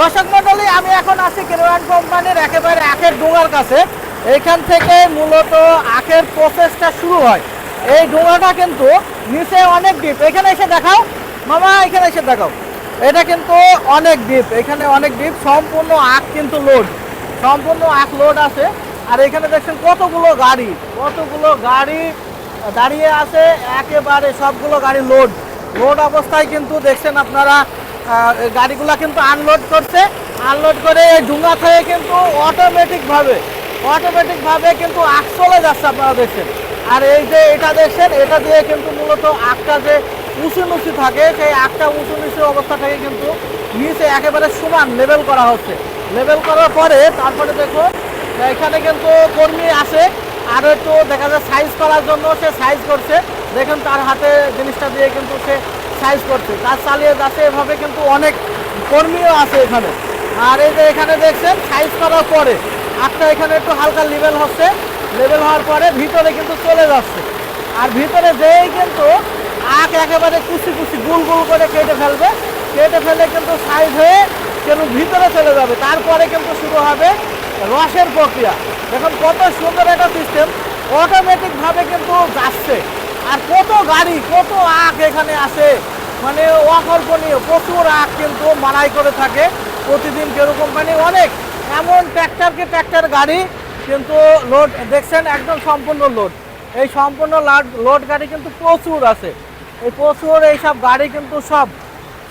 দর্শক মন্ডলী আমি এখন আছি কেরোয়ান কোম্পানির একেবারে আখের ডোঙার কাছে। এইখান থেকে মূলত আখের প্রসেসটা শুরু হয়। এই ডোঙাটা কিন্তু নিচে অনেক ডিপ এখানে এসে দেখাও। মামা, এখানে এসে দেখাও। এটা কিন্তু অনেক ডিপ এখানে অনেক ডিপ সম্পূর্ণ আখ কিন্তু লোড সম্পূর্ণ আখ লোড আছে। আর এখানে দেখছেন কতগুলো গাড়ি। কতগুলো গাড়ি দাঁড়িয়ে আছে। একেবারে সবগুলো গাড়ি লোড লোড অবস্থায় কিন্তু দেখছেন আপনারা গাড়িগুলা কিন্তু আনলোড করছে। আনলোড করে ডুঙ্গা থেকে কিন্তু অটোমেটিকভাবে অটোমেটিকভাবে কিন্তু আখ চলে যাচ্ছে আপনারা দেখছেন। আর এই যে এটা দেখছেন, এটা দিয়ে কিন্তু মূলত আখটা যে উঁচু নুচু থাকে, সেই আখটা উঁচু নিচু অবস্থা থেকে কিন্তু নিচে একেবারে সমান লেভেল করা হচ্ছে। লেভেল করার পরে তারপরে দেখো, এখানে কিন্তু কর্মী আছে আর একটু দেখা যায় সাইজ করার জন্য সে সাইজ করছে। দেখুন তার হাতে জিনিসটা দিয়ে কিন্তু সে সাইজ করছে। কাজ চালিয়ে যাচ্ছে এভাবে কিন্তু অনেক কর্মীও আছে এখানে। আর এই যে এখানে দেখছেন সাইজ করার পরে আটটা এখানে একটু হালকা লেভেল হচ্ছে। লেভেল হওয়ার পরে ভিতরে কিন্তু চলে যাচ্ছে। আর ভিতরে যেই কিন্তু আখ একেবারে কুচি কুচি, গুল গুল করে কেটে ফেলবে। কেটে ফেলে কিন্তু সাইজ হয়ে কিন্তু ভিতরে চলে যাবে। তারপরে কিন্তু শুরু হবে রসের প্রক্রিয়া। দেখুন কত সুন্দর একটা সিস্টেম অটোমেটিকভাবে কিন্তু যাচ্ছে। আর কত গাড়ি, কত আখ এখানে আছে। মানে অকল্পনীয়, প্রচুর আখ কিন্তু মারাই করে থাকে। প্রতিদিন কেরু কোম্পানি অনেক। এমন ট্র্যাক্টরকে ট্র্যাক্টর গাড়ি, কিন্তু লোড দেখছেন, একদম সম্পূর্ণ লোড এই সম্পূর্ণ লোড লোড গাড়ি কিন্তু প্রচুর আছে। এই প্রচুর এইসব গাড়ি কিন্তু সব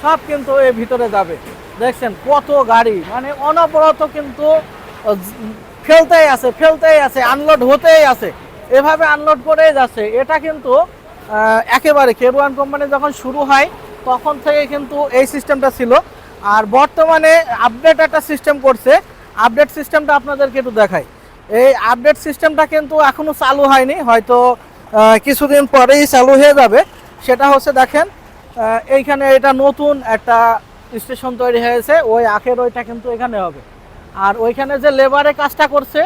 সব কিন্তু এর ভিতরে যাবে। দেখছেন, কত গাড়ি মানে অনবরত কিন্তু ফেলতেই আছে ফেলতেই আছে আনলোড হতেই আছে। এভাবে আনলোড করেই যাচ্ছে। এটা কিন্তু একেবারে কেরুয়ান কোম্পানি যখন শুরু হয়, তখন থেকে কিন্তু এই সিস্টেমটা ছিল। আর বর্তমানে আপডেট একটা সিস্টেম করছে। আপডেট সিস্টেমটা আপনাদেরকে একটু দেখাই। এই আপডেট সিস্টেমটা কিন্তু এখনও চালু হয়নি। হয়তো কিছুদিন পরেই চালু হয়ে যাবে। সেটা হচ্ছে দেখেন এইখানে এটা নতুন একটা স্টেশন তৈরি হয়েছে। ওই আখের ওইটা কিন্তু এখানে হবে। আর ওইখানে যে লেবারে কাজটা করছে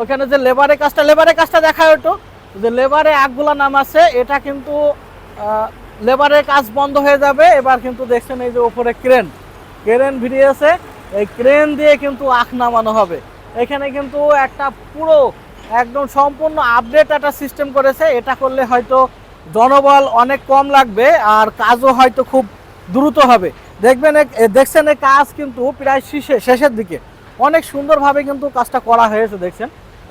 ওইখানে যে লেবারে কাজটা লেবারে কাজটা দেখায় একটু। যে লেবারে আগগুলা নাম আছে, এটা কিন্তু লেবারের কাজ বন্ধ হয়ে যাবে। এবার কিন্তু দেখছেন এই যে উপরে ক্রেন ক্রেন ভিড়িয়েছে এই ক্রেন দিয়ে কিন্তু আখ নামানো হবে। এখানে কিন্তু একটা পুরো একদম সম্পূর্ণ আপডেট একটা সিস্টেম করেছে। এটা করলে হয়তো জনবল অনেক কম লাগবে আর কাজও হয়তো খুব দ্রুত হবে। দেখবেন দেখছেন এই কাজ কিন্তু প্রায় শেষে, শেষের দিকে। অনেক সুন্দরভাবে কিন্তু কাজটা করা হয়েছে, দেখছেন।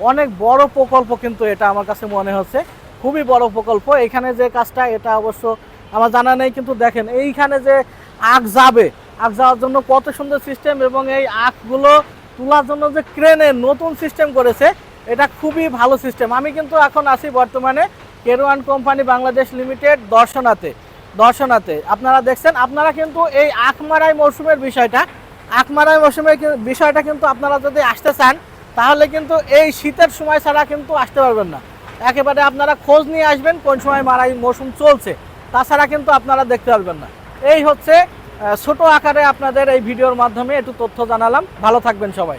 অনেক বড় প্রকল্প কিন্তু এটা আমার কাছে মনে হচ্ছে। খুবই বড় প্রকল্প। এখানে যে কাজটা, এটা অবশ্য আমার জানা নেই, কিন্তু দেখেন, এইখানে যে আখ যাবে, আখ যাওয়ার জন্য কত সুন্দর সিস্টেম এবং এই আখগুলো তোলার জন্য যে ক্রেনের নতুন সিস্টেম করেছে, এটা খুবই ভালো সিস্টেম আমি কিন্তু এখন আছি বর্তমানে কেরোয়ান কোম্পানি বাংলাদেশ লিমিটেড দর্শনাতে দর্শনাতে। আপনারা দেখছেন, আপনারা কিন্তু এই আখমারাই মৌসুমের বিষয়টা আখমারাই মৌসুমের বিষয়টা কিন্তু আপনারা যদি আসতে চান তাহলে কিন্তু এই শীতের সময় ছাড়া কিন্তু আসতে পারবেন না। একেবারে আপনারা খোঁজ নিয়ে আসবেন কোন সময় মারাই মৌসুম চলছে, তাছাড়া কিন্তু আপনারা দেখতে পারবেন না। এই হচ্ছে ছোট আকারে আপনাদের এই ভিডিওর মাধ্যমে একটু তথ্য জানালাম। ভালো থাকবেন সবাই।